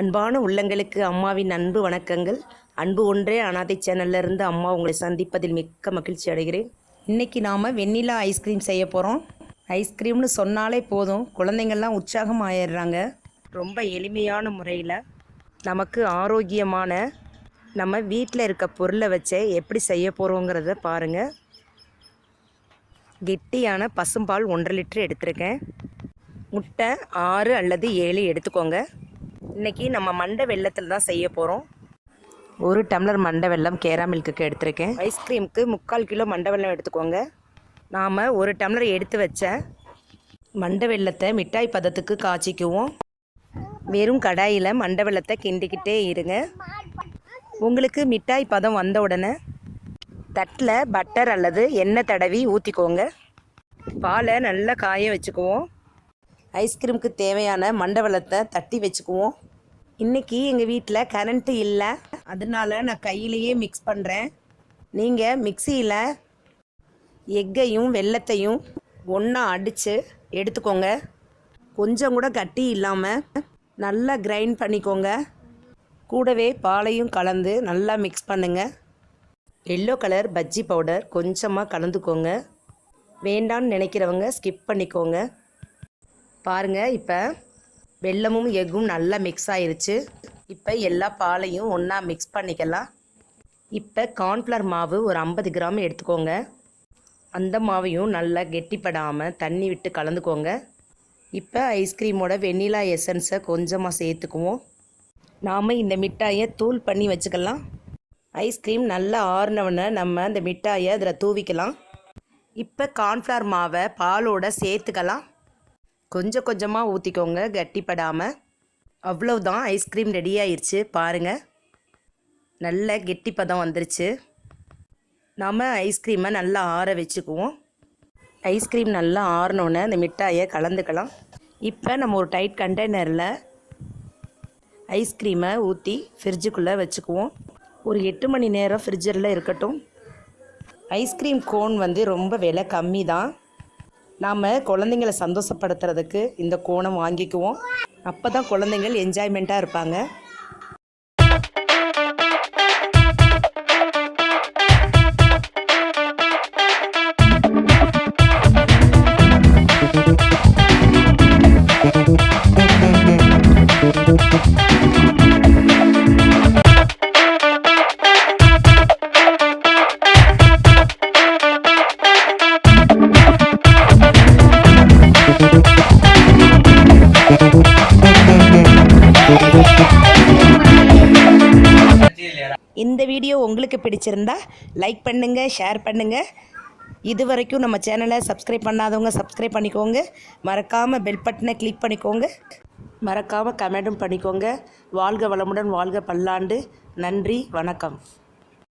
அன்பான உள்ளங்களுக்கு அம்மாவின் அன்பு வணக்கங்கள். அன்பு ஒன்றே அனாதை சேனல்ல இருந்து அம்மா உங்களை சந்திப்பதில் மிக்க மகிழ்ச்சி அடைகிறேன். இன்னைக்கு நாம் வெண்ணிலா ஐஸ்கிரீம் செய்ய போகிறோம் ஐஸ்கிரீம்னு சொன்னாலே போதும். குழந்தைங்கள்லாம் உற்சாகம் ஆயிடுறாங்க. ரொம்ப எளிமையான முறையில் நமக்கு ஆரோக்கியமான நம்ம வீட்டில் இருக்க பொருளை வச்சே எப்படி செய்ய போகிறோங்கிறத பாருங்கள் கெட்டியான பசும்பால் ஒன்றரை லிட்டர் எடுத்திருக்கேன். முட்டை ஆறு அல்லது ஏழு எடுத்துக்கோங்க. இன்றைக்கி நம்ம மண்டை வெள்ளத்தில் தான் செய்ய போகிறோம் ஒரு டம்ளர் மண்டை வெல்லம் கேரா மில்க்குக்கு எடுத்திருக்கேன். ஐஸ்கிரீமுக்கு முக்கால் கிலோ மண்டை வெல்லம் எடுத்துக்கோங்க. நாம் ஒரு டம்ளர் எடுத்து வச்ச மண்டை வெல்லத்தை மிட்டாய் பதத்துக்கு காய்ச்சிக்குவோம். வெறும் கடாயில் மண்டை வெல்லத்தை கிண்டிக்கிட்டே இருங்க. உங்களுக்கு மிட்டாய் பதம் வந்த உடனே தட்டில் பட்டர் அல்லது எண்ணெய் தடவி ஊற்றிக்கோங்க பாலை நல்லா காய வச்சுக்குவோம். ஐஸ்கிரீமுக்கு தேவையான மண்டவளத்தை தட்டி வச்சுக்குவோம். இன்றைக்கி எங்கள் வீட்டில் கரண்ட்டு இல்லை. அதனால நான் கையிலேயே மிக்ஸ் பண்ணுறேன் நீங்கள் மிக்சியில் எக்கையும் வெள்ளத்தையும் ஒன்றா அடித்து எடுத்துக்கோங்க. கொஞ்சம் கூட கட்டி இல்லாமல் நல்லா கிரைண்ட் பண்ணிக்கோங்க. கூடவே பாலையும் கலந்து நல்லா மிக்ஸ் பண்ணுங்கள் எல்லோ கலர் பஜ்ஜி பவுடர் கொஞ்சமாக கலந்துக்கோங்க. வேண்டான்னு நினைக்கிறவங்க ஸ்கிப் பண்ணிக்கோங்க. பாருங்கள் இப்போ வெல்லமும் எக்கும் நல்லா மிக்ஸ் ஆயிருச்சு. இப்போ எல்லா பாலையும் ஒன்றா மிக்ஸ் பண்ணிக்கலாம். இப்போ கார்ன்ஃப்ளவர் மாவு ஒரு ஐம்பது கிராம் எடுத்துக்கோங்க. அந்த மாவையும் நல்லா கெட்டிப்படாமல் தண்ணி விட்டு கலந்துக்கோங்க. இப்போ ஐஸ்கிரீமோட வெண்ணிலா எசன்ஸை கொஞ்சமாக சேர்த்துக்குவோம். நாம் இந்த மிட்டாயை தூள் பண்ணி வச்சுக்கலாம். ஐஸ்கிரீம் நல்லா ஆறுனவொடனே நம்ம அந்த மிட்டாயை அதில் தூவிக்கலாம். இப்போ கார்ன்ஃப்ளவர் மாவை பாலோட சேர்த்துக்கலாம். கொஞ்சம் கொஞ்சமாக ஊற்றிக்கோங்க கட்டிப்படாமல் அவ்வளோதான் ஐஸ்கிரீம் ரெடி ஆயிடுச்சு பாருங்கள் நல்ல கெட்டிப்பதம் வந்துருச்சு. நாம் ஐஸ்கிரீமை நல்லா ஆற வச்சுக்குவோம். ஐஸ்கிரீம் நல்லா ஆறினோன்னே அந்த மிட்டாயை கலந்துக்கலாம். இப்போ நம்ம ஒரு டைட் கண்டெய்னரில் ஐஸ்கிரீமை ஊற்றி ஃப்ரிட்ஜுக்குள்ளே வச்சுக்குவோம். ஒரு எட்டு மணி நேரம் ஃப்ரிட்ஜரில் இருக்கட்டும். ஐஸ்கிரீம் கோன் வந்து ரொம்ப விலை கம்மி தான் நாம் குழந்தைங்களை சந்தோஷப்படுத்துறதுக்கு இந்த கோணம் வாங்கிக்குவோம். அப்போ தான் குழந்தைங்கள் என்ஜாய்மெண்ட்டாக இருப்பாங்க. இந்த வீடியோ உங்களுக்கு பிடிச்சிருந்தா லைக் பண்ணுங்கள் ஷேர் பண்ணுங்கள் இது வரைக்கும் நம்ம சேனலை சப்ஸ்கிரைப் பண்ணாதவங்க சப்ஸ்கிரைப் பண்ணிக்கோங்க. மறக்காமல் பெல் பட்டனை கிளிக் பண்ணிக்கோங்க. மறக்காமல் கமெண்ட்டும் பண்ணிக்கோங்க. வாழ்க வளமுடன் வாழ்க பல்லாண்டு. நன்றி வணக்கம்.